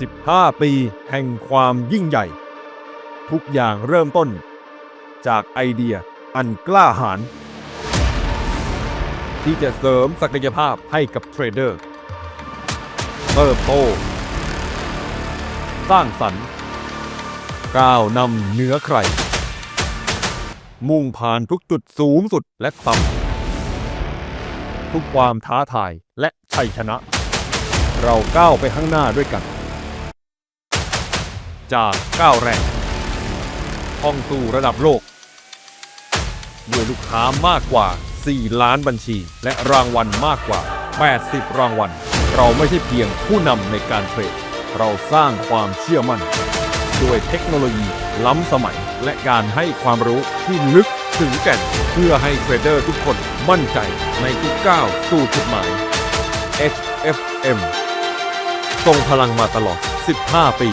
15 ปีแห่งความยิ่งใหญ่ ทุกอย่างเริ่มต้น จากไอเดียอันกล้าหาญที่จะเสริมศักยภาพให้กับเทรดเดอร์ เติบโต สร้างสรรค์ ก้าวนำเหนือใคร มุ่งผ่านทุกจุดสูงสุดและต่ำทุกความท้าทายและชัยชนะ เราก้าวไปข้างหน้าด้วยกัน จากก้าวแรกท่องสู่ระดับโลก ด้วยลูกค้ามากกว่า 4 ล้านบัญชี และรางวัลมากกว่า 80 รางวัล เราไม่ใช่เพียงผู้นำในการเทรด เราสร้างความเชื่อมั่น ด้วยเทคโนโลยีล้ำสมัย และการให้ความรู้ที่ลึกถึงแก่นเพื่อให้เทรดเดอร์ทุกคนมั่นใจในทุกก้าวสู่จุดหมาย HFM ทรงพลังมาตลอด 15 ปี